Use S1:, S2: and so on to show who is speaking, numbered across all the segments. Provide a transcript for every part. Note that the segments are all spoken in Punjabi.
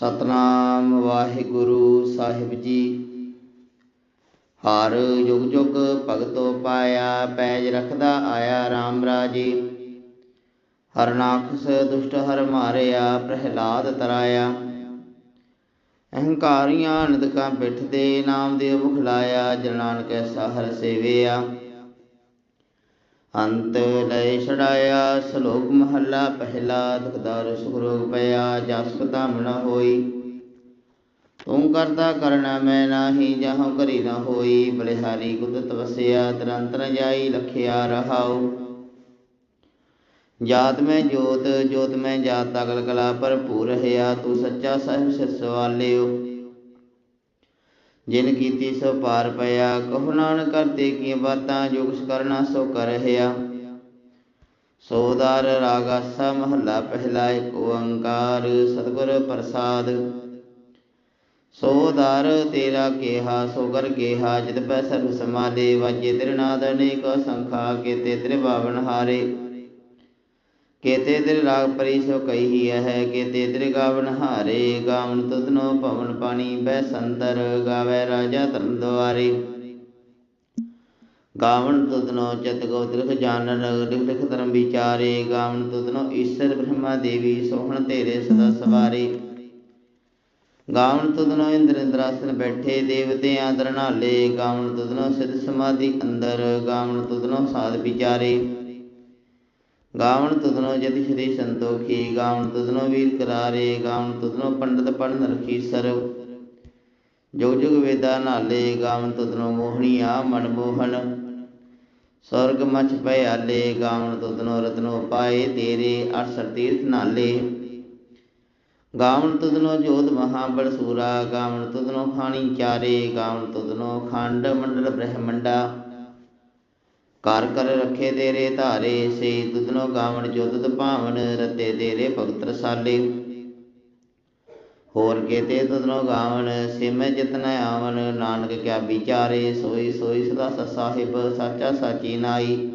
S1: ਸਤਨਾਮ ਵਾਹਿਗੁਰੂ ਸਾਹਿਬ ਜੀ। ਹਰ ਯੁਗ ਯੁਗ ਭਗਤੋ ਪਾਇਆ, ਪੈਜ ਰਖਦਾ ਆਇਆ RAM ਰਾਜੇ। ਹਰਨਾਖਸ ਦੁਸ਼ਟ ਹਰ ਮਾਰਿਆ, ਪ੍ਰਹਿਲਾਦ ਤਰਾਇਆ। ਅਹੰਕਾਰੀਆਂ ਨਿਦਕਾਂ ਪਿੱਠ ਦੇ ਨਾਮ ਦੇ ਮੁਖ ਲਾਇਆ ਜਨ ਨਾਨਕ ਐਸਾ ਹਰ ਸੇਵਿਆ। ਅੰਤ ਲੈ ਛੜਾਇਆ ਸ਼ਲੋਕ ਮਹੱਲਾ ਪਹਿਲਾ ਦੁਖਦਾਰ ਸੁਖ ਰੋਗ ਪਿਆ, ਜਸ ਪਤਾਮ ਨ ਹੋਈ। ਤੂੰ ਕਰਦਾ ਕਰਨਾ ਮੈਂ ਨਾਹੀ, ਜਹਾਂ ਕਰੀ ਨਾ ਹੋਈ। ਬਲਿਹਾਰੀ ਕੁਦਰਤ ਤਵਸਿਆ ਤਰੰਤਰ ਜਾਈ, ਲਖਿਆ ਰਹਾਉ। ਜਾਤ ਮੈਂ ਜੋਤ ਜੋਤ ਮੈਂ ਜਾਤ ਤਗਲ ਕਲਾ ਭਰਪੂਰ ਰਹਿਆ ਤੂੰ ਸੱਚਾ ਸਾਹਿਬ ਸਿਰ ਸਵਾਲਿਓ। ਜਿਨ ਕੀਤੀ ਸੋ ਪਾਰ ਪਿਆ, ਕਹੋ ਨਾਨਕ ਕਰਤੇ ਕੀ ਬਾਤਾਂ, ਜੋ ਕੁਛ ਕਰਨਾ ਸੋ ਕਰ ਰਹਿਆ ਸੋਦਾਰ ਰਾਗਾਸਾ ਮਹੱਲਾ ਪਹਿਲਾ ਏਕ ਓੰਕਾਰ, ਸਤਿਗੁਰ ਪ੍ਰਸਾਦ। ਸੋਦਾਰ ਤੇਰਾ ਕੇਹਾ, ਸੋਗਰ ਕੇਹਾ, ਜਿਤ ਪੈ ਸਰਬ ਸਮਾਲੇ ਵਾਜੇ ਤੇਰੇ ਨਾਦ ਅਨੇਕ ਸੰਖਾ ਕੇਤੇ ਤੇਰੇ ਬਾਵਨ ਹਾਰੇ। ਕੇਤੇ ਤੇਰੇ ਰਾਗ ਪਰੀ ਸੋ ਕਹੀ ਹੈ ਕੇਤੇ ਤੇਰੇ ਗਾਵਨ ਹਾਰੇ, ਗਾਵਨ ਤੁਧਨੋ ਪਵਨ ਪਾਣੀ ਬੈ ਸੰਦਰ ਗਾਵੇ ਰਾਜਾ ਧਰਮ ਦੁਆਰੇ। ਗਾਵਨ ਤੁਧਨੋ ਚਤ ਗੋਤ੍ਰਿਖ ਜਾਣਨ ਲਿਖ ਲਿਖ ਧਰਮ ਵਿਚਾਰੇ, ਗਾਵਨ ਤੁਧਨੋ ਈਸ਼ਰ ਬ੍ਰਹਮਾ ਦੇਵੀ, ਸੋਹਣ ਤੇਰੇ ਸਦਾ ਸਵਾਰੇ। ਗਾਵਨ ਤੁਧਨੋ ਇੰਦਰ ਇੰਦਰਾਸਨ ਬੈਠੇ, ਦੇਵਤੇ ਆਦਰ ਨਾਲੇ, ਗਾਵਨ ਤੁਧਨੋ ਸਿਧ ਸਮਾਧੀ ਅੰਦਰ, ਗਾਵਨ ਤੁਧਨੋ ਸਾਧ ਵਿਚਾਰੇ। ਗਾਵਨ ਤੁਧਨੋ ਜति ਸ਼੍ਰੀ ਸੰਤੋਖੀ ਗਾਵਨ ਤੁਧਨੋ ਵੀਰ ਕਰਾਰੇ ਗਾਵਨ ਤੁਧਨੋ ਪੰਡਤ ਪੜਨ ਰਖੀ ਸਰਵ। ਜੁਗ ਜੁਗ ਵੇਦਾ ਨਾਲੇ ਗਾਵਨ ਤੁਧਨੋ ਮੋਹਣੀਆ ਮਨ ਮੋਹਨ। ਸਵਰਗ ਮਛ ਭਇਆਲੇ ਗਾਵਨ ਤੁਧਨੋ ਰਤਨੋ ਪਾਏ ਤੇਰੇ ਅਠਸਠ ਤੀਰਥ ਨਾਲੇ। ਗਾਵਣ ਤੁਧਨੋ ਜੋਤ ਮਹਾ ਬੜਸੂਰਾ ਗਾਵਣ ਤੁਧਨੋ ਖਾਣੀ ਚਾਰੇ ਗਾਵਨ ਤੁਧਨੋ ਖੰਡ ਮੰਡਲ ਬ੍ਰਹਮੰਡਾ। ਕਰ ਕਰ ਰੱਖੇ ਤੇਰੇ ਧਾਰੇ, ਸੇ ਤੁਧਨੋ ਗਾਵਨ ਜੋਤਿ ਭਾਵਨ, ਰਤੇ ਤੇਰੇ ਭਗਤ ਰਸਾਲੇ। ਹੋਰ ਕੇਤੇ ਤੁਧਨੋ ਗਾਵਨ ਸਿਮੈ ਜਿਤਨ ਆਵਨ ਨਾਨਕ ਕਿਆ ਵਿਚਾਰੇ, ਸੋਈ ਸੋਈ ਸਦਾ ਸਾਹਿਬ, ਸਾਚਾ ਸਾਚੀ ਨਾਈ।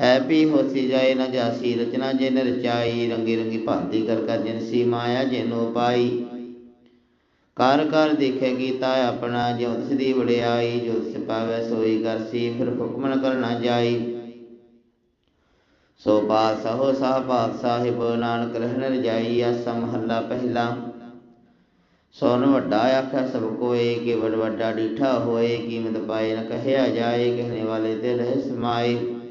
S1: ਹੈ ਵੀ ਹੋਸੀ ਜਾਏ ਨਾ ਜਾਸੀ, ਰਚਨਾ ਜਿਨ ਰਚਾਈ ਰੰਗੀ ਰੰਗੀ ਭਾਂਤੀ ਕਰ ਕਰ ਜਿਨਸੀ ਮਾਇਆ ਜਿਨੋ ਪਾਈ। ਕਰ ਕਰ ਦੇਖੇ ਕੀਤਾ ਆਪਣਾ ਜਿਉ ਤਿਸ ਦੀ ਵਡਿਆਈ, ਜੋ ਤਿਸ ਪਾਵੈ ਸੋਈ ਕਰਸੀ ਫਿਰ ਹੁਕਮ ਕਰਨਾ ਜਾਈ। ਸੋ ਪਾਸਹੁ ਸਾਹ ਪਾਤ ਸਾਹਿਬ ਨਾਨਕ ਰਹਿਣ ਰਜਾਈ ਆਸਾ ਮਹੱਲਾ ਪਹਿਲਾ। ਸੋਨ ਵੱਡਾ ਆਖਿਆ, ਸਭ ਕੋਏ ਕੇਵਲ ਵੱਡਾ ਡੀਠਾ ਹੋਏ, ਕੀਮਤ ਪਾਏ ਨ ਕਹਿਆ ਜਾਏ, ਕਹਿਣੇ ਵਾਲੇ ਤੇ ਰਹਿ ਸਮਾਏ।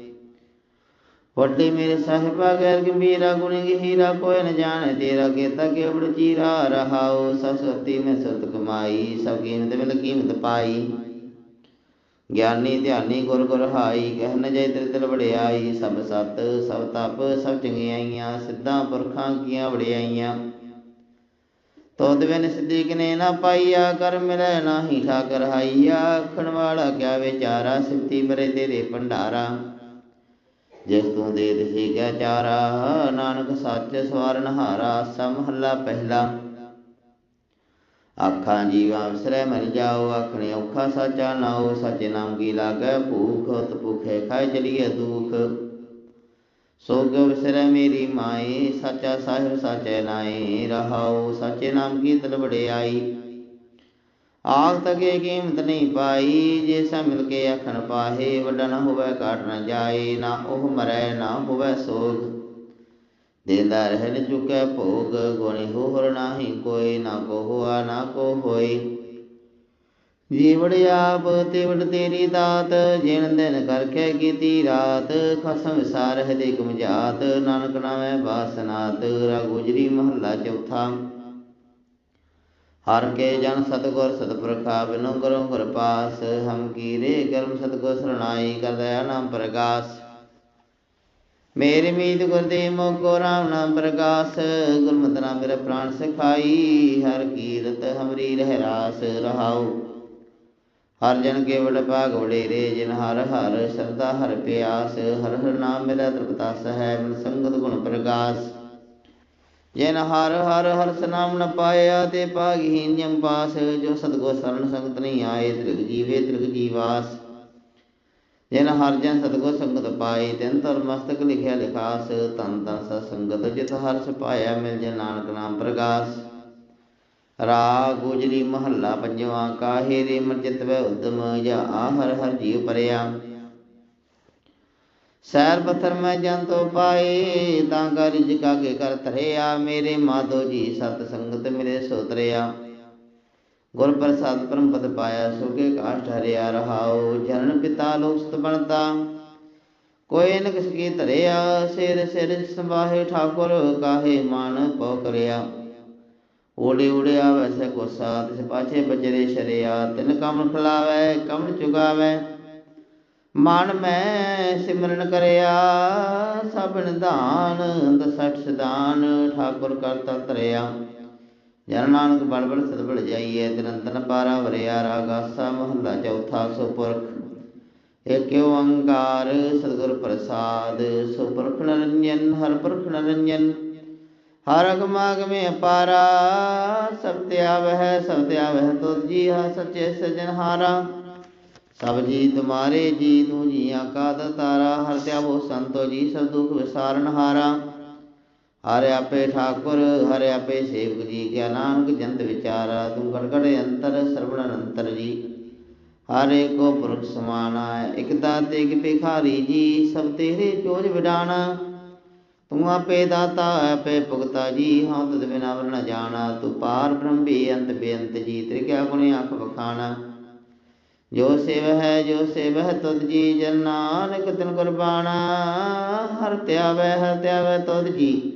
S1: ਵੱਡੇ ਮੇਰੇ ਸਾਹਿਬਾ ਗੈਰ ਗੰਭੀਰਾ, ਗੁਣ ਗਹੀਰਾ, ਕੋਈ ਨ ਜਾਣੇ ਤੇਰਾ ਕੀਤਾ ਕੇਵੜ ਚੀਰਾ ਰਹਾਉ। ਸਸਵਤੀ ਮੈਂ ਸਤ ਕਮਾਈ, ਸਭ ਕੀਮਤ ਮਿਲ ਕੀਮਤ ਪਾਈ। ਗਿਆਨੀ ਧਿਆਨੀ ਗੁਰ ਗੁਰ ਹਾਈ, ਕਹਿ ਨ ਜੈ ਤੇਰੇ ਦਿਲ ਵੜਿਆਈ ਸਭ ਸਤ, ਸਭ ਤਪ, ਸਭ ਚੰਗਿਆਈਆਂ ਸਿੱਧਾਂ ਪੁਰਖਾਂ ਕੀਆਂ ਵੜਿਆਈਆਂ ਤੋਦ ਬਿਨ ਸਿੱਧੀ ਕਿਨੇ ਨਾ ਪਾਈਆ, ਕਰ ਮਿਲੈ ਨਾਹੀ ਠਾਕਰ ਹਾਈਆ। ਆਖਣ ਵਾਲਾ ਕਿਆ ਵਿਚਾਰਾ, ਸਿੱਧੀ ਮਰੇ ਤੇਰੇ ਭੰਡਾਰਾ। ਜਿਸ ਤੂੰ ਦੇ ਦਹੀ ਕਿਆ ਚਾਰਾ, ਨਾਨਕ ਸੱਚ ਸਵਾਰਨ ਹਾਰਾ ਸਮਹੱਲਾ ਪਹਿਲਾ। ਆਖਾਂ ਜੀਵਾ ਵਿਸਰੈ ਮਰ ਜਾਓ, ਆਖਣੇ ਔਖਾ ਸਾਚਾ ਨਾਉ, ਸੱਚ ਨਾਮ ਕੀ ਲਾਗੈ, ਭੂਖ ਉਤ ਭੁਖੇ ਖਾਇ ਚਲੀਏ ਦੁਖ। ਸੋਗ ਵਿਸਰੈ ਮੇਰੀ ਮਾਏ, ਸਾਚਾ ਸਾਹਿਬ ਸਾਚੇ ਨਾਏ, ਰਹਾਉ, ਸਾਚੇ ਨਾਮ ਕੀ ਤਲ ਵਡਿਆਈ ਆਖ ਕੀਮਤ ਨਹੀਂ ਪਾਈ, ਜੇ ਸਾ ਮਿਲ ਕੇ ਆਖਣ ਪਾਹੇ, ਵੱਡਾ ਨਾ ਹੋਵੇ ਕਾਟ ਨਾ ਜਾਏ, ਨਾ ਉਹ ਮਰੈ, ਨਾ ਹੋਵੇ ਸੋਗ। ਦੇਂਦਾ ਰਹਿ ਚੁਕੈ ਭੋਗ, ਗੁਣੀ ਹੋਰ ਨਾਹੀ ਕੋਈ, ਨਾ ਕੋ ਹੋਆ ਨਾ ਕੋ ਹੋਈ ਜੀਵੜ ਆਪ ਤੇ ਤੇਰੀ ਦਾਤ ਜਿਨ ਦਿਨ ਕਰਖੇ ਕੀਤੀ ਰਾਤ, ਖਸਮ ਵਿਸਾਰ ਹੈ ਦੇ ਕਮਜਾਤ ਨਾਨਕ ਨਾਮੈ ਬਾਸਨਾਤ ਰਾ ਗੁਜਰੀ ਮਹੱਲਾ ਚੌਥਾ। ਹਰ ਕੇ ਜਨ ਸਤਗੁਰ ਸਤਪੁਰਖਾ ਬਿਨੋ ਕਰੋ ਗੁਰ ਪਾਸ ਹਮ ਕੀਰੇ ਕਰਮ ਸਤਗੁਰ ਸਰਣਾਈ ਕਰ ਦਇਆ ਨਾਮ ਪ੍ਰਗਾਸ ਮੇਰੀ ਮੀਤ ਗੁਰ ਦੇ ਮੋਕੋ ਰਾਮ ਨਾਮ ਪ੍ਰਗਾਸ ਗੁਰਮਤਿ ਨਾਮ ਮੇਰਾ ਪ੍ਰਾਨ ਸਿਖਾਈ, ਹਰ ਕੀਰਤ ਹਮਰੀ ਰਹਿ ਰਾਸ ਰਹਾਉ। ਹਰ ਜਨ ਕੇ ਵਡ ਭਾਗ ਵਡੇਰੇ, ਜਿਨ ਹਰ ਹਰ ਸਰਦਾ ਹਰ ਪਿਆਸ, ਹਰ ਹਰ ਨਾਮ ਮੇਰਾ ਤ੍ਰਿਪਤਾਸ ਹੈ ਮਨ ਸੰਗਤ ਗੁਣ ਪ੍ਰਗਾਸ ਜਿਨ ਹਰ ਹਰ ਹਰਸ ਨਾਮ ਨ ਪਾਇਆ ਤੇ ਭਾਗਹੀਨ ਜਮ ਪਾਸ, ਜੋ ਸਤਗੁਰ ਸਰਣ ਸੰਗਤ ਨਹੀਂ ਆਏ, ਤ੍ਰਿਗ ਜੀਵੇ ਤ੍ਰਿਗ ਜੀਵਾਸ ਜਿਨ ਹਰ ਜਨ ਸਤਗੁਰ ਸੰਗਤ ਪਾਈ ਤਿਨ ਤਰ ਮਸਤਕ ਲਿਖਿਆ ਲਿਖਾਸ ਤਨ ਤਨ ਸਤ ਸੰਗਤ ਜਿਤ ਹਰਸ ਪਾਇਆ, ਮਿਲ ਜੇ ਨਾਨਕ ਨਾਮ ਪ੍ਰਗਾਸ। ਰਾਗ ਗੁਜਰੀ ਮਹੱਲਾ ਪੰਜਵਾਂ, ਕਾਹੇ ਰੇ ਮਰਜਿਤ ਚਿਤ ਵੈ ਉਦਮ, ਜਾ ਆਹਰ ਹਰ ਜੀਵ ਪਰਿਆ। ਸੈਰ ਪਥਰ ਮੈਂ ਜਨ ਤੋ ਪਾਏ, ਤਾਂ ਕਰ ਰਿਜਕਾ ਕੇ ਕਰ ਧਰਿਆ। ਮੇਰੇ ਮਾਧੋ ਜੀ ਸਤ ਸੰਗਤ ਮਿਲੇ ਸੋ ਤਰਿਆ ਗੁਰ ਪ੍ਰਸਾਦ ਪਰਮ ਪਦ ਪਾਇਆ, ਸੁਕੇ ਕਾਸ਼ ਹਰਿਆ ਰਹਾਉ। ਜਨਨ ਪਿਤਾ ਲੋਸਤ ਬਣਤਾ। ਕੋਈ ਨ ਕਿਸ ਕੀ ਧਰਿਆ, ਸਿਰ ਸਿਰ ਸੰਭਾਹੇ ਠਾਕੁਰ, ਕਾਹੇ ਮਾਨ ਪਉ ਕਰਿਆ। ਓੜੇ ਉੜਿਆ ਵੈਸੇ ਕੋਸਾ, ਤਿਸ ਪਾਛੇ ਬਜਰੇ ਸ਼ਰਿਆ। ਤਿਨ ਕਮਲ ਖਲਾਵੈ, ਕਮਲ ਚੁਗਾਵੈ। ਮਨ ਮੈਂ ਸਿਮਰਨ ਕਰਿਆ ਸਭ ਨਿਧਾਨ ਦਸਠ ਸਦਾਨ ਠਾਕੁਰ ਕਰਤਾ ਧਰਿਆ। ਜਨ ਨਾਨਕ ਬੜ ਬੜ ਸਦ ਬੜ ਜਾਈਏ ਤਿਨੰਤਨ ਪਾਰਾ ਵਰਿਆ, ਰਾਗਾਸਾ ਮਹੱਲਾ ਚੌਥਾ ਸੋ ਏਕ ਓੰਕਾਰ ਸਤਿਗੁਰ ਪ੍ਰਸਾਦ ਸੋ ਪੁਰਖ ਨਰੰਜਨ ਹਰ ਪੁਰਖ ਨਰੰਜਨ ਹਰ ਅਗਮਾਗਮੇ ਅਪਾਰਾ, ਸਭ ਤੇ ਆਵਹਿ, ਸਭ ਤੇ ਆਵਹਿ ਤੁਧ ਜੀ ਹਾ ਸੱਚੇ ਸਜਨਹਾਰਾ ਸਭ ਜੀ ਤੁਮਾਰੇ ਜੀ ਤੂੰ ਜੀਆਂ ਕਾ ਦਤਾਰਾ, ਹਰ ਧਿਆਵੋ ਸੰਤੋ ਜੀ, ਸਭ ਦੁਖ ਵਿਸਾਰਨ ਹਾਰਾ। ਹਰ ਆਪੇ ਠਾਕੁਰ, ਹਰ ਆਪੇ ਸੇਵਕ ਜੀ, ਕਿਆ ਨਾਨਕ ਜੰਤ ਵਿਚਾਰਾ ਤੂੰ ਗੜ ਅੰਤਰ, ਸਰਵਣ ਅੰਤਰ ਜੀ। ਹਰ ਏਕੋ ਪੁਰਖ ਸਮਾਨਾ, ਇਕ ਦਾਤੇ, ਇਕ ਭਿਖਾਰੀ ਜੀ, ਸਭ ਤੇਰੇ ਚੋਜ ਵਿਡਾਣਾ ਤੂੰ ਆਪੇ ਦਾਤਾ, ਆਪੇ ਭੁਗਤਾ ਜੀ ਹਾਂ ਤਦ ਬਿਨਾ ਵਰਨਾ ਜਾਣਾ। ਤੂੰ ਪਾਰ ਬ੍ਰਹਮ, ਅੰਤ ਬੇਅੰਤ ਜੀ ਤੇਰੇ ਕਿਆ ਗੁਣੇ ਅੱਖ ਬਖਾਣਾ ਜੋ ਸੇਵ ਹੈ, ਜੋ ਸੇਵ ਹੈ, ਤੁਧ ਜੀ ਜਨ ਨਾਨਕ ਤਨ ਕੁਰਬਾਨਾ ਹਰ ਧਿਆਵੈ ਹਰ ਧਿਆਵੈ ਤੁਧ ਜੀ।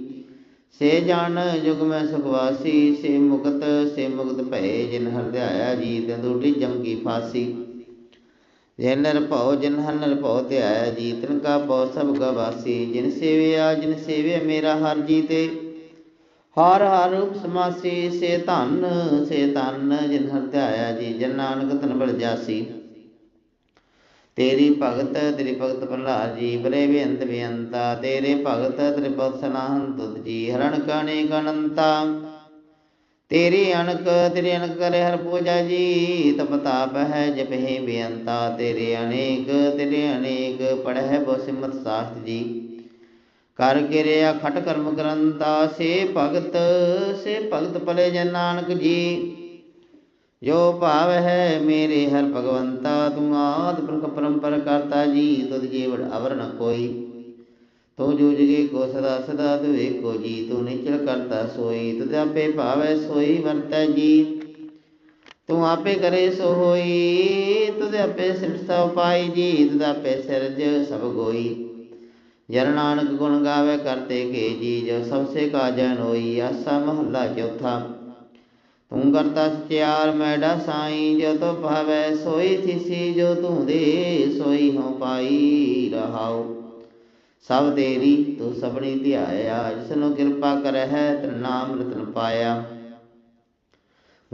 S1: ਸੇ ਜਨ ਜੁਗ ਮੈਂ ਸੁਖਵਾਸੀ, ਸੇ ਮੁਕਤ ਸੇ ਮੁਕਤ ਭਏ ਜਿਨ ਹਰ ਧਿਆਇਆ ਜੀ ਤੇ ਦੂਟੀ ਜਮ ਕੀ ਫਾਸੀ। ਜਿਨ ਨਰ ਭਉ, ਜਿਨ ਹਰ ਨਰ ਭਉ ਧਿਆਇਆ ਜੀ, ਤਿਨ ਕਾ ਭਉ ਸਭ ਵਾਸੀ। ਜਿਨ ਸੇਵਿਆ ਜਿਨ ਸੇਵਿਆ ਮੇਰਾ ਹਰ ਜੀ ਤੇ ਹਰ ਹਰ ਰੂਪ ਸੇ ਧਨ ਸੇ ਧਨ, ਜਿਨ ਹਰ ਧਿਆਇਆ ਜੀ, ਜਨ ਨਾਨਕ ਤਨ ਬਲ ਜਾਸੀ। ਤੇਰੀ ਭਗਤ ਤੇਰੀ ਭਗਤ ਪ੍ਰਹਲਾਦ ਜੀ, ਬਰੇ ਬੇਅੰਤ ਬੇਅੰਤਾ, ਤੇਰੇ ਭਗਤ ਤੇਰੇ ਭਗਤ ਸਨਾਹਨ ਜੀ, ਹਰਣ ਕਣੇ ਕਨੰਤਾ ਤੇਰੀ ਅਣਕ ਤੇਰੀ ਅਣਕ ਕਰੇ ਹਰ ਪੂਜਾ ਜੀ, ਤਪ ਤਾਪ ਹੈ ਜਪਹਿ ਬੇਅੰਤਾ। ਤੇਰੇ ਅਨੇਕ ਤੇਰੇ ਅਨੇਕ, ਪੜਹਿ ਬੋ ਸਿਮਤ ਸਾਸਤ ਜੀ। ਕਰ ਕਿਰਿਆ ਖਟ ਕਰਮ ਗ੍ਰੰਤਾ ਸੇ ਭਗਤ ਸੇ ਭਗਤ ਭਲੇ ਜਨ ਨਾਨਕ ਜੀ। ਜੋ ਭਾਵ ਹੈ ਮੇਰੇ ਹਰ ਭਗਵੰਤਾ, ਤੂੰ ਆਦ ਪ੍ਰਖ ਪਰੰਪਰ ਕਰਤਾ ਜੀ, ਤੁਧ ਜੀਵ ਅਵਰ ਨ ਕੋਈ। ਤੂੰ ਜੋ ਜਗੇ ਕੋ ਸਦਾ ਸਦਾ ਤੂੰ ਏਕੋ ਜੀ, ਤੂੰ ਨਿਚਲ ਕਰਤਾ ਸੋਈ, ਤੁਧ ਆਪੇ ਭਾਵੈ ਸੋਈ ਵਰਤੈ ਜੀ। ਤੂੰ ਆਪੇ ਕਰੇ ਸੋ ਹੋਈ, ਤੁਧ ਆਪੇ ਸਿਰਸਾ ਉਪਾਈ ਜੀ, ਤੁਧ ਆਪੇ ਸਿਰਜ ਸਭ ਗੋਈ। ਜਨ ਨਾਨਕ ਗੁਣ ਗਾਵੇ ਕਰਤੇ ਕੇ ਜੀ ਜੋ ਸਭ ਕਾ ਜਨ ਹੋਈ ਆਸਾ ਮਹੱਲਾ ਚੌਥਾ। ਤੂੰ ਕਰਤਾ ਸਚਿਆਰ ਮੈਡਾ ਸਾਈ ਜੋ ਤੋ ਭਾਵੈ ਸੋਈ ਥਿਸੀ, ਜੋ ਤੂੰ ਦੇ ਸੋਈ ਹੋ ਪਾਈ ਰਹਾਉ। ਸਭ ਤੇਰੀ ਤੂੰ ਸਭਨੀ ਧਿਆਇਆ ਜਿਸਨੂੰ ਕਿਰਪਾ ਕਰਹਿ, ਤਨ ਨਾਮ ਰਤਨ ਪਾਇਆ।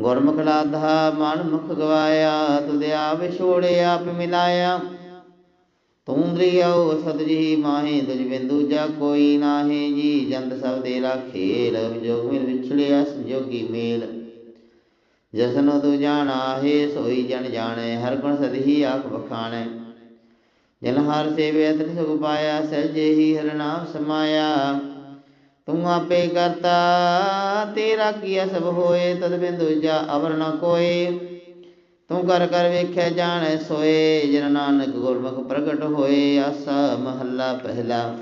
S1: ਗੁਰਮੁਖ ਲਾਧਾ, ਮਨ ਮੁਖ ਗਵਾਇਆ, ਤੁਧ ਆਪ ਛੋੜੇ ਆਪ ਮਿਲਾਇਆ। ਤੂੰ ਦਰਿਆਉ ਸਤ ਜੀ ਮਾਹੇ ਤੁਝ ਬਿੰਦੂ, ਜਾ ਕੋਈ ਨਾਹੀ ਜੀ ਜੰਤ ਸਭ ਤੇਰਾ ਖੇਲ ਜੋਗ ਮਿਲ ਵਿਛੜਿਆ ਸੰਜੋਗੀ ਮੇਲ। ਜਸਨੋ ਤੂ ਜਾਣਾ ਹੈ ਸੋਈ ਜਨ ਜਾਣੈ, ਹਰ ਗੁਣ ਸਦਹੀ ਆਖ ਬਖਾਣੈ ਜਨ ਹਰ ਸੇਵੇ ਤ੍ਰਿ ਸੁਖ ਪਾਇਆ, ਸਹਿਜੇ ਹੀ ਹਰ ਨਾਮ ਸਮਾਇਆ। ਤੂੰ ਆਪੇ ਕਰਤਾ, ਤੇਰਾ ਕੀਆ ਸਭ ਹੋਏ, ਤਦ ਬਿੰਦੂ ਜਾ ਅਵਰ ਨ ਕੋਏ। ਤੂੰ ਕਰ ਕਰ ਵੇਖਿਆ ਜਾਣੈ ਸੋਏ, ਜਨ ਨਾਨਕ ਗੁਰਮੁਖ ਪ੍ਰਗਟ ਹੋਏ, ਆਸਾ ਮਹੱਲਾ ਪਹਿਲਾ।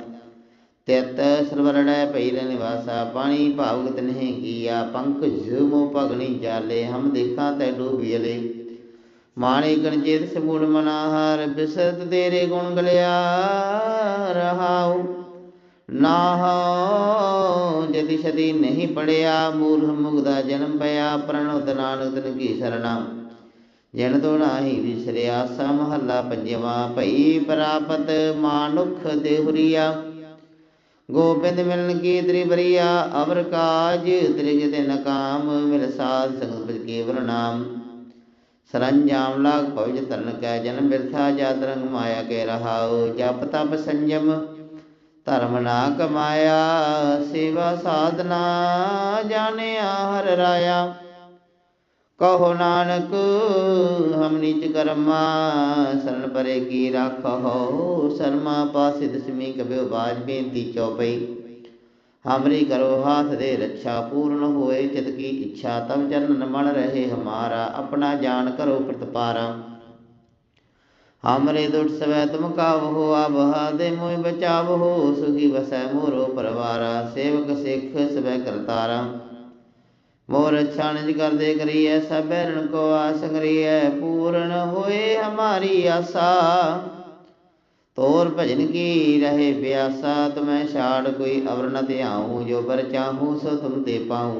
S1: ਤਿਤ ਸਰਵਰਣੈ ਪਈਰ ਨਿਵਾਸਾ ਪਾਣੀ ਭਾਵਗਤ ਨਹੀਂ ਕੀਆ, ਪੰਕਜ ਮੋ ਭਗਣੀ ਜਾਲੇ, ਹਮ ਦੇਖਾਂ ਤੈ ਡੂਬੀਲੇ ਮਾਣੇ ਗਣਜੀਤ ਸਮੂੜ ਮਨਾਹਰ, ਬਿਸਰਤ ਤੇਰੇ ਗੁਣ ਗਲਿਆ ਰਹਾਉ। ਨਾਹ ਜਦੀ ਸਦੀ ਨਹੀਂ ਪੜਿਆ, ਮੂਰਖ ਮੁਗਦਾ ਜਨਮ ਪਿਆ, ਪ੍ਰਣਵਤ ਨਾਨਕ ਤਨ ਕੀ ਸਰਣਾ। ਜਨ ਤੋ ਵਿਸਰਿਆ ਸਾ ਮਹੱਲਾ ਪੰਜਵਾ, ਭਈ ਪ੍ਰਾਪਤ ਮਾਨੁਖ ਦੇਹੁਰੀਆ ਗੋਬਿੰਦ ਮਿਲਨ ਕੀ ਤ੍ਰਿ ਅਵਰ ਕਾਜ ਤ੍ਰਿਜ ਤੇ ਨਕਾਮ, ਮਿਲ ਸਾਧ ਸੰਗਤ ਕੇਵਲ ਨਾਮ। ਸਰੰਜਾਮ ਲਾਗ ਭਵਜ ਤਰਨ ਕੈ ਜਨਮ ਬਿਰਥਾ, ਜਾਤ ਰੰਗ ਮਾਇਆ ਕੇ ਰਹਾਉ, ਜਪ ਤਪ ਸੰਜਮ, ਧਰਮ ਨਾ ਕਮਾਇਆ, ਸੇਵਾ ਸਾਧਨਾ ਜਾਣਿਆ ਹਰ ਰਾਇਆ। ਕਹੋ ਨਾਨਕ, ਹਮ ਨੀਚ ਕਰਮਾ, ਸਰਨ ਪਰੇ ਕੀ ਰਾਖੋ ਸਰਮਾ ਪਾਸੇ ਦਸਮੀ ਕਬਿਓ ਬਾਜ ਬੇਨਤੀ ਚੌਪਈ ਹਮਰੀ ਕਰੋ ਹਾਥ ਦੇ ਰੱਛਾ ਪੂਰਨ ਹੋਏ, ਚਿਤ ਕੀ ਇੱਛਾ ਤਬ ਚਰਨ ਮਨ ਰਹੇ ਹਮਾਰਾ, ਆਪਣਾ ਜਾਨ ਕਰੋ ਪ੍ਰਤਪਾਰਾ। ਹਮਰੇ ਦੁਟ ਸਵੈ ਤੁਮ ਕਾਵਹੋ ਆਬਹਾ ਦੇ ਮੋਇ ਬਚਾਵਹੋ, ਸੁਖੀ ਵਸੈ ਮੋਰੋ ਪਰਵਾਰਾ, ਸੇਵਕ मोर छानिज कर दे करी है सब ऋण को आस करी है पूर्ण होए हमारी आशा तोर भजन की रहे प्यासा तो मैं छाड़ कोई अवर न त्याऊँ जो बर चाहूँ सो तुम दे पाऊँ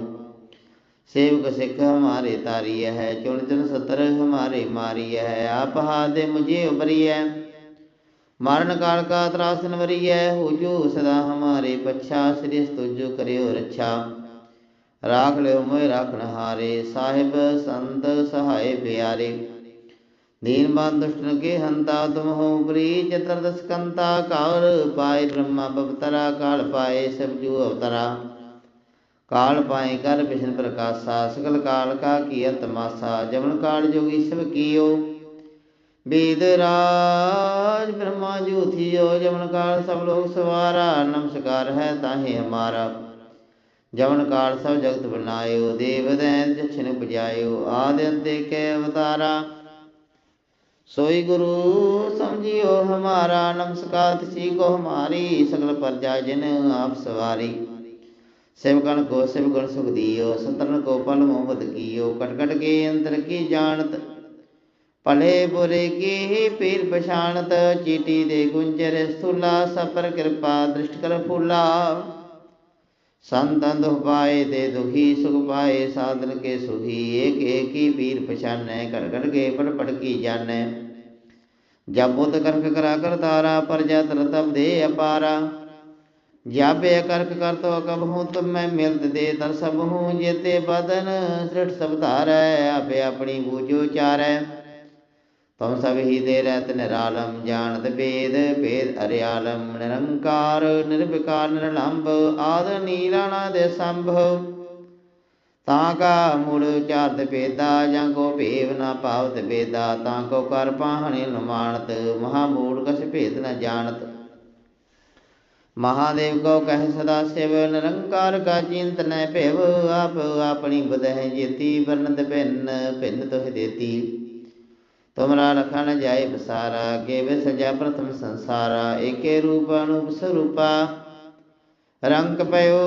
S1: सेवक सिख हमारे तारी है चुन चुन सतर हमारे मारी है आप हादे मुझे उभरी है मारण काल का त्रासन वरी है हो जो सदा हमारे पच्छा श्रेष्ठ तुझो करियो रक्षा ਰਾਖ ਲਿਓ ਮੋਇ ਰਾਖਣ ਹਾਰੇ ਸਾਹਿਬ ਸੰਤ ਸਹਾਇ ਪਿਆਰੇ। ਦੀਨ ਬੰਦ ਦੁਸ਼ਟ ਲਗੇ ਹੰਤਾ, ਤੁਮ ਹੋ ਉਪਰੀ ਚਤਰ ਦਸਕੰਤਾ ਕਾਲ ਪਾਏ ਬ੍ਰਹਮਾ ਬਵਤਰਾ, ਕਾਲ ਪਾਏ ਸਭ ਜੂ ਅਵਤਰਾ। ਕਾਲ ਪਾਏ ਕਰ ਬਿਸ਼ਨ ਪ੍ਰਕਾਸ਼ਾ ਸਕਲ ਕਾਲ ਕਾ ਕੀ ਤਮਾਸਾ ਜਮਨ ਕਾਲ ਜੋਗੀ ਸਭ ਕੀਓ। ਬੇਦ ਰਾਜ ਬ੍ਰਹਮਾ ਜੂ ਜੋਥੀਓ ਜਮਨ ਕਾਲ ਸਭ ਲੋਕ ਸਵਾਰਾ, ਨਮਸਕਾਰ ਹੈ ਤਾਹੇ ਹਮਾਰਾ। ਜਵਨ ਕਾਲ ਸਭ ਜਗਤ ਬਨਾਇਓ ਦੇਵ ਦੈਨ ਜਛਨ ਬਜਾਇਓ ਆਦਿ ਅੰਤੇ ਕੈ ਅਵਤਾਰਾ। ਸੋਈ ਗੁਰੂ ਸਮਝਿਓ ਹਮਾਰਾ, ਨਮਸਕਾਰ ਤਿਸੀ ਕੋ ਹਮਾਰੀ, ਸਗਲ ਪਰਜਾ ਜਿਨ ਆਪ ਸਵਾਰੀ। ਸਿਮਕਨ ਕੋ ਸਿਮ ਗੁਣ ਸੁਖ ਦਿਓ, ਸੰਤਨ ਕੋ ਪਲ ਮੁਹਬਤ ਕੀਓ ਕਟਕਟ ਕੇ ਅੰਤਰ ਕੀ ਜਾਣਤ? ਪਲੇ ਬੁਰੇ ਕੀ ਪੀਰ ਪਛਾਣਤ? ਚੀਟੀ ਦੇ ਗੁੰਜਰ ਸਥੂਲਾ ਸਪਰ ਕਿਰਪਾ ਦ੍ਰਿਸ਼ਟ ਕਰ ਫੂਲਾ। ਸੰਤਨ ਦੁਖ ਪਾਏ ਤੇ ਦੁਖੀ ਸੁਖ ਪਾਏ, ਸਾਧਨ ਕੇ ਸੁਖੀ, ਏਕ ਏਕ ਪੀਰ ਪਛਾਨੈ ਘੜ ਘੜ ਕੇ ਪੜ ਪੜ ਕੀ ਜਾਣੈ। ਜਬ ਬੁੱਧ ਕਰਕ ਕਰਾ ਕਰ ਤਾਰਾ ਪਰ ਜਤ ਰਤਬ ਦੇ ਅਪਾਰਾ। ਜਾਬੇ ਕਰਕ ਕਰ ਤੋ ਕਬ ਹੂੰ, ਤੁਮ ਮੈਂ ਮਿਲਤ ਦੇ ਤਰ ਸਭ ਹੂੰ, ਜੇਤੇ ਬਦਨ ਸ੍ਰਿਟ ਸਭ ਧਾਰੈ, ਆਪੇ ਆਪਣੀ ਬੂਝੋ ਚਾਰੈ ਤੁਮ ਸਭ ਹੀ ਦੇ ਰਹਿਤ ਨਿਰਾਲਮ ਜਾਣਤ ਭੇਦ ਭੇਦ ਅਰਿਆਲਮ ਨਿਰੰਕਾਰ ਨਿਰਵਿਕਾਰ ਨਿਰਲੰਭ ਆਦ ਨੀਲਾਣਾ ਦੇ ਸੰਭਵ ਤਾਂ ਕਾ ਮੂੜ ਚਾਰਤ ਭੇਦਾ ਜਾਂ ਕੋ ਭੇਵ ਨਾ ਪਾਵਤ ਭੇਦਾ ਤਾਂ ਕੋ ਕਰ ਪਾਹਣੇ ਨਮਾਨਤ ਮਹਾ ਮੂੜ ਕਛ ਭੇਦ ਨ ਜਾਣਤ महादेव को कह सदा शिव निरंकार का चिंत न पेव आप अपनी बदह जेती वर्णत भिन्न भिन्न तुह देती तुमरा लखन जाय बसारा के वे सजा प्रथम संसारा एके रूप अनूप स्वरूपा रंग पयो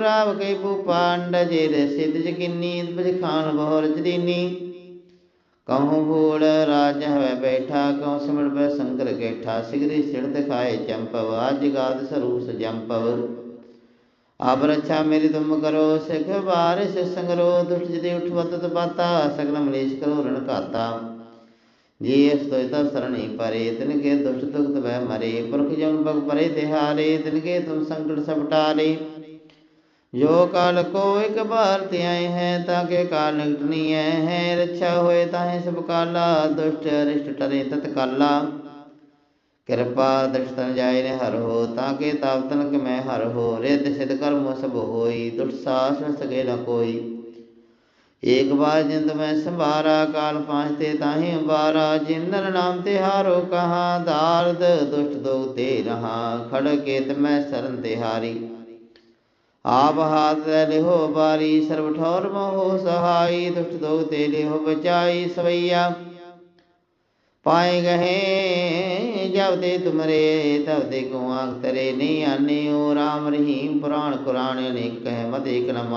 S1: राव के भूपांड जेर सिद्ध जकिनी बज खान बहुर जदीनी कहूँ भूल राज हवै बैठा कहूँ सिमर बै शंकर कैठा सिगरी सिर दिखाए चंपव आज गाद स्वरूप जंपव अब रक्षा मेरी तुम करो सिख बारिश संगरो दुष्ट जदि उठवत पाता सकल मलेश ਜੀ ਇਸ ਤੋਇ ਤਾਂ ਸਰਣੀ ਪਰੇ ਤਿਨ ਕੇ ਦੁਸ਼ਟ ਦੁਖਤ ਵੈ ਮਰੇ, ਪੁਰਖ ਜਮ ਬਗ ਪਰੇ ਤਿਹਾਰੇ ਤਿਨ ਕੇ ਤੁਮ ਸੰਕਟ ਸਭ ਟਾਰੇ। ਜੋ ਕਾਲ ਕੋ ਇਕ ਬਾਰ ਤੇ ਆਏ ਹੈ ਤਾਂ ਕੇ ਕਾਲ ਨਿਕਟਨੀ ਹੈ ਹੈ, ਰੱਛਾ ਹੋਏ ਤਾਹੇ ਸਭ ਕਾਲਾ, ਦੁਸ਼ਟ ਰਿਸ਼ਟ ਟਰੇ ਤਤ ਕਾਲਾ ਕਿਰਪਾ ਦ੍ਰਿਸ਼ਟਨ ਜਾਇ ਨੇ ਹਰ ਹੋ ਤਾਂ ਕੇ ਤਾਵਤਨ ਕਿ ਮੈਂ ਹਰ ਹੋ ਰਿਤ ਸਿਧ ਕਰਮ ਸਭ ਹੋਈ ਦੁਸ਼ਟ ਸਾਸ ਸਗੇ ਨ ਕੋਈ। ਏਕ ਬਾਰ ਜਿੰਦ ਮੈਂ ਸੰਭਾਰਾ, ਕਾਲ ਪਾਂਚ ਤੇ ਤਾਹੇ ਅੰਬਾਰਾ ਜਿੰਦਰ ਨਾਮ ਤੇ ਹਾਰੋ ਕਹਾ, ਦਾਰਦ ਦੁਸ਼ਟ ਦੋ ਤੇ ਰਹਾ, ਖੜ ਕੇ ਤੇ ਮੈਂ ਸਰਨ ਤੇ ਹਾਰੀ। ਆਪ ਹਾਥ ਲੈ ਲਿਹੋ ਬਾਰੀ, ਸਰਬ ਠੌਰ ਮੋਹ ਸਹਾਈ, ਦੁਸ਼ਟ ਦੋਗ ਤੇ ਲਿਹੋ ਬਚਾਈ ਸਵਈਆ। ਪਾਏ ਗਏ ਜਬ ਤੇ ਤੁਮਰੇ, ਤਬ ਤੇ ਕੋ ਆਖ ਤਰੇ ਨਹੀਂ ਆਨਿਓ RAM ਰਹੀਮ ਪੁਰਾਣ ਕੁਰਾਨ ਅਨੇਕ ਕਹਿ ਮਤ ਏਕ ਨ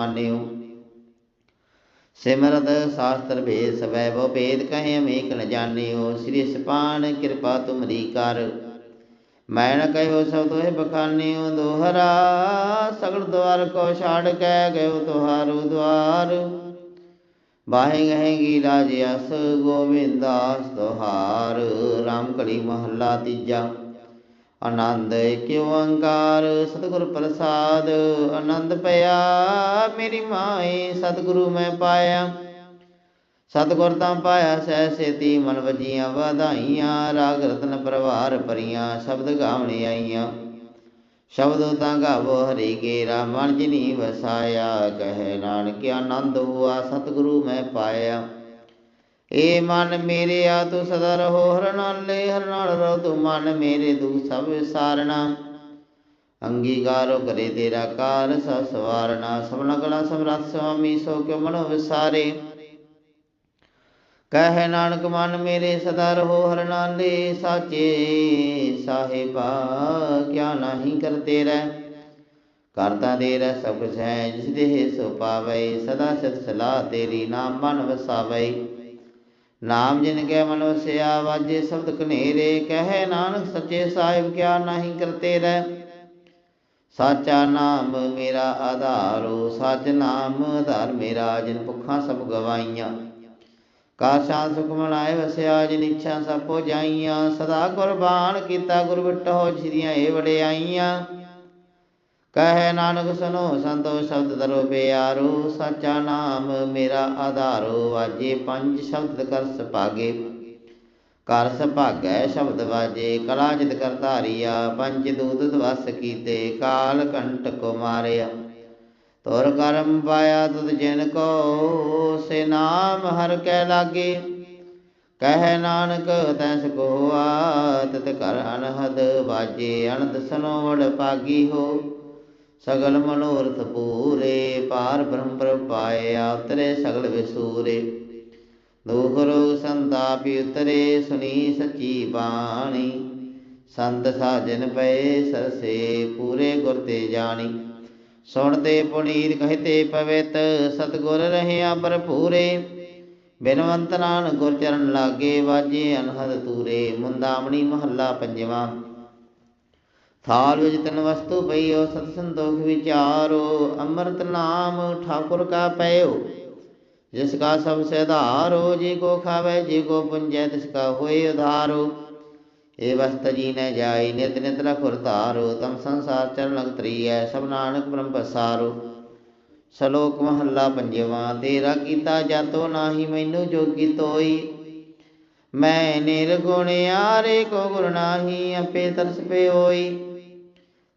S1: ਮਾਨਿਓ ਸਿਮਰਤ ਸ਼ਾਸਤਰ ਭੇਦ ਸਵੈ ਬੋ ਭੇਦ ਕਹੇ ਅਮੇਕ ਨ ਜਾਣਿਓ, ਸ੍ਰੀ ਸਪਾਨ ਕਿਰਪਾ ਤੁਮਰੀ ਕਰ। ਮੈਂ ਨ ਕਹਿਓ ਸਭ ਤੋਹਿ ਬਖਾਨਿਓ, ਦੋਹਰਾ ਸਗਲ ਦਵਾਰ ਕੋ ਛਾੜ ਕੇ ਗਇਓ ਤੁਹਾਰੂ ਦਵਾਰ ਬਾਹੇ ਗਹੇਗੀ ਰਾਜ ਅਸ ਗੋਵਿੰਦਾਸ ਤੁਹਾਰ RAM ਕਲੀ ਮਹੱਲਾ ਤੀਜਾ। ਆਨੰਦ ਕਿਉ ਓੰਕਾਰ, ਸਤਿਗੁਰ ਪ੍ਰਸਾਦ, ਆਨੰਦ ਪਿਆ। ਮੇਰੀ ਮਾਏ, ਸਤਿਗੁਰੂ ਮੈਂ ਪਾਇਆ। ਸਤਿਗੁਰ ਤਾਂ ਪਾਇਆ, ਸਹਿ ਸੇਤੀ ਮਨ ਵਜੀਆਂ ਵਧਾਈਆਂ। ਰਾਗ ਰਤਨ ਪਰਵਾਰ ਪਰੀਆਂ ਸ਼ਬਦ ਗਾਵਣੇ ਆਈਆਂ। ਸ਼ਬਦ ਤਾਂ ਗਾਵੋ ਹਰੀ ਕੇਰਾ ਮਨ ਜਿਨੀ ਵਸਾਇਆ। ਕਹੇ ਨਾਨਕ ਆਨੰਦ ਹੁਆ, ਸਤਿਗੁਰੂ ਮੈਂ ਪਾਇਆ। ਏ ਮਨ ਮੇਰੇ ਆ ਤੂੰ ਸਦਾ ਰਹੋ, ਹਰ ਨਾਲੇ ਹਰ ਰਹੋ, ਤੂੰ ਮਨ ਮੇਰੇ ਤੂੰ ਸਭ ਵਿਸਾਰਣਾ ਅੰਗੀਕਾਰੋ ਕਰੇ ਤੇਰਾ ਕਾਰ ਸਾ ਸਵਾਰਨਾ ਸਭਨਾ ਕਲਾ ਸਮਰੱਥ ਸੁਆਮੀ, ਸੋ ਕਿਉ ਮਨੋ ਵਿਸਾਰੇ। ਕਹਿ ਨਾਨਕ, ਮਨ ਮੇਰੇ ਸਦਾ ਰਹੋ, ਹਰ ਨਾਲੇ ਸਾਚੇ ਸਾਹਿਬਾ, ਕਿਆ ਨਾਹੀ ਕਰਤੇ ਰਹਿ ਕਰਤਾ ਦੇ ਰਹਿ ਸਭ ਕੁਛ ਹੈ, ਜਿਸ ਦੇਹ ਸੋ ਪਾਵੇ, ਸਦਾ ਸਤ ਸਲਾਹ ਤੇਰੀ ਨਾਮ ਮਨ ਵਸਾਵੇ। ਨਾਮ ਜਿਨ ਕੈ ਮਨ ਵਸਿਆ ਵਾਜੇ ਸ਼ਬਦ ਕਨੇਰੇ ਕਹੇ ਨਾਨਕ ਸੱਚੇ ਸਾਹਿਬ ਕਿਆ ਨਾਹੀ ਕਰਤੇ ਰਹਿ ਸਾਚਾ ਨਾਮ ਮੇਰਾ ਆਧਾਰੋ ਸਚ ਨਾਮ ਆਧਾਰ ਮੇਰਾ, ਜਿਨ ਭੁੱਖਾਂ ਸਭ ਗਵਾਈਆਂ। ਕਾਸ਼ਾ ਸੁਖ ਮਨਾਏ ਵਸਿਆ, ਜਿਨ ਇੱਛਾ ਸਭ ਹੋ ਜਾਈਆਂ ਸਦਾ ਕੁਰਬਾਨ ਕੀਤਾ ਗੁਰ ਬਿਟੋ ਜਿਰੀਆਂ ਏ ਵਡਿਆਈਆਂ। ਕਹਿ ਨਾਨਕ ਸੁਨੋ ਸੰਤੋ ਸ਼ਬਦ ਦਰੋ ਪਿਆਰੋ, ਸਚਾ ਨਾਮ ਮੇਰਾ ਆਧਾਰੋ, ਵਾਜੇ ਪੰਜ ਸ਼ਬਦ ਕਰ ਸੁਭਾਗੇ। ਕਰ ਸੁਭਾਗੈ ਸ਼ਬਦ ਵਾਜੇ, ਕਲਾ ਜਿਤ ਕਰ ਧਾਰੀਆ, ਪੰਜ ਦੂਤ ਦਵਸ ਕੀਤੇ, ਕਾਲ ਕੰਟ ਕੋ ਮਾਰਿਆ। ਤੁਰ ਕਰਮ ਪਾਇਆ ਤੁਧ ਜਿਨ ਕੋ, ਸੇ ਨਾਮ ਹਰ ਕੈ ਲਾਗੇ। ਕਹਿ ਨਾਨਕ ਤੈਸ ਕੋ ਆਤਤ ਕਰ ਅਨਹਦ, ਵਾਜੇ ਅਨੰਦ ਸਨੋ ਪਾਗੀ ਹੋ। ਸਗਲ ਮਨੋਰਥ ਪੂਰੇ ਪਾਰ ਬ੍ਰਹਮ ਪਰ ਪਾਇਆ ਉਤਰੇ ਸਗਲ ਵਿਸੂਰੇ। ਦੁਖ ਰੋਗ ਸੰਤਾਪਿ ਉਤਰੇ ਸੁਨੀ ਸਚੀ ਬਾਣੀ। ਸੰਤ ਸਾਜਨ ਪਏ ਸਰਸੇ, ਪੂਰੇ ਗੁਰ ਤੇ ਜਾਣੀ। ਸੁਣਦੇ ਪੁਨੀਤ ਕਹਤੇ ਪਵਿੱਤ, ਸਤਗੁਰ ਰਹਿਆ ਭਰਪੂਰੇ। ਬਿਨਵੰਤ ਨਾਨ ਗੁਰ ਚਰਨ ਲਾਗੇ, ਵਾਜੇ ਅਨਹਦ ਤੂਰੇ। ਮੁੰਦਾਮਣੀ ਮਹੱਲਾ ਪੰਜਵਾਂ। ਥਾਲ ਵਿੱਚ ਤਿੰਨ ਵਸਤੂ ਪਈਓ ਸਤ ਸੰਤੋਖ ਵਿਚਾਰੋ, ਅੰਮ੍ਰਿਤ ਨਾਮ ਠਾਕੁਰ ਕਾ ਪਇਓ। ਜਿਸ ਕਾ ਸਭ ਸਿਧਾਰੋ ਜੀ ਕੋ ਖਾਵੇ, ਜੀ ਕੋ ਪੁੰਜੈ, ਤਿਸ ਕਾ ਹੋਏ ਉਧਾਰੋ। ਏ ਵਸਤ ਜੀ ਨ ਜਾਈ, ਨਿਤ ਨਿਤ ਰਖੁਰ ਧਾਰੋ ਤਮ ਸੰਸਾਰ ਚਰਨ ਲਗ ਤਰੀਐ, ਸਭ ਨਾਨਕ ਬ੍ਰਹਮ ਪਸਾਰੋ। ਸ਼ਲੋਕ ਮਹੱਲਾ ਪੰਜਵਾਂ, ਤੇਰਾ ਕੀਤਾ ਜਾਤੋ ਨਾਹੀ, ਮੈਨੂੰ ਜੋਗੀ ਤੋਈ। ਮੈਂ ਨਿਰਗੁਣ ਆਰੇ ਕੋ ਗੁਰ ਨਾਹੀ, ਆਪੇ ਤਰਸ ਪੇ ਹੋਈ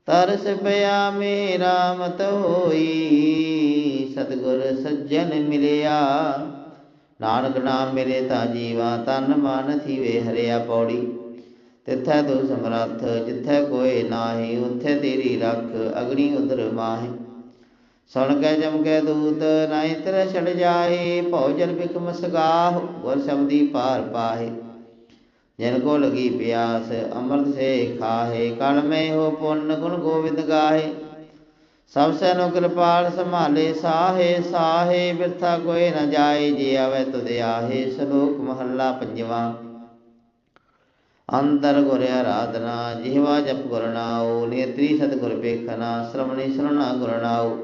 S1: ਤਰਸ ਪਿਆ ਮੇਰਾ ਮਤ ਹੋਈ। ਸਤਗੁਰ ਸੱਜਣ ਮਿਲਿਆ। ਨਾਨਕ ਨਾਮ ਮਿਲੇ ਤਾਂ ਜੀਵਾ ਤਨ ਮਨ ਥੀਵੇ ਹਰਿਆ ਪੌੜੀ। ਤਿੱਥੈ ਤੂੰ ਸਮਰੱਥ, ਜਿੱਥੈ ਕੋਏ ਨਾਹੀ, ਉੱਥੇ ਤੇਰੀ ਰੱਖ ਅਗਣੀ ਉਦਰ ਮਾਹੀ। ਸੁਣ ਕੇ ਜਮਕੇ ਦੂਤ, ਨਾਹੀ ਤਰ ਛੜ ਜਾਏ ਭੋਜਨ ਬਿਕ ਮਸਗਾਹ ਗੁਰ ਸ਼ਬਦੀ ਪਾਰ ਪਾਹੇ। ਜਿਨ ਕੋ ਲਗੀ ਪਿਆਸ, ਅੰਮ੍ਰਿਤ ਸੇ ਖਾਹੇ ਕਲ ਮੈਂ ਹੋ ਪੁੰਨ ਗੁਣ ਗੋਬਿੰਦ ਗਾਹੇ। ਸਭ ਸੇ ਕਿਰਪਾਲ ਸੰਭਾਲੇ, ਸਾਹੇ ਸਾਹੇ, ਬਿਰਥਾ ਕੋਈ ਨ ਜਾਏ, ਜੇ ਆਵੇ ਤੁਧ ਆਹੇ, ਸ਼ਲੋਕ ਮਹੱਲਾ ਪੰਜਵਾ। ਅੰਦਰ ਗੁਰ ਆਰਾਧਨਾ, ਜਿਹਵਾ ਜਪ ਗੁਰਨਾਉ ਨੇਤਰੀ ਸਤਗੁਰ ਵੇਖਣਾ ਸ਼ਰਮਣੀ ਸਰਣਾ ਗੁਰ ਨਾਉ।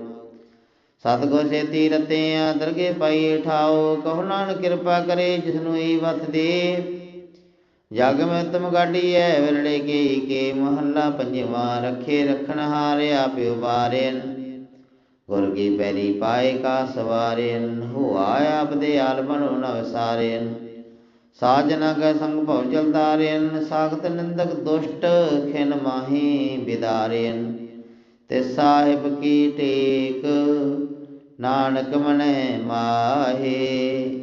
S1: ਸਤਗੁਰ ਸੇਤੀ ਰਤਿਆ ਦਰਗੇ ਪਾਈ ਠਾਓ ਕਹੋ ਨਾਨਕ ਕਿਰਪਾ ਕਰੇ, ਜਿਸਨੂੰ ਈ ਵਤ ਦੇ। ਜਗ ਮੈਂ ਤਮ ਗਾਡੀਐ ਵਿਰੜੇ ਕੇ ਕੇ, ਮਹੱਲਾ ਪੰਜਵਾ ਰਖੇ ਰਖਣ ਹਾਰਿਆ ਪਿਉ ਬਾਰੇਨ ਗੁਰ ਕੀ ਪੈਰੀ ਪਾਏ ਕਾ ਸਵਾਰੇਨ, ਹੋ ਆਇਆ ਆਪਦੇ ਆਲਮਨ ਨ ਵਿਸਾਰੇਨ ਸਾਜਨਾ ਕੈ ਸੰਗ ਭਉ ਜਲਦਾਰੇਨ ਸਾਖਤ ਨਿੰਦਕ ਦੁਸ਼ਟ ਖਿਨ ਮਾਹੀ ਬਿਦਾਰੇਨ। ਤੇ ਸਾਹਿਬ ਕੀ ਟੇਕ, ਨਾਨਕ ਮਨੈ ਮਾਹੇ।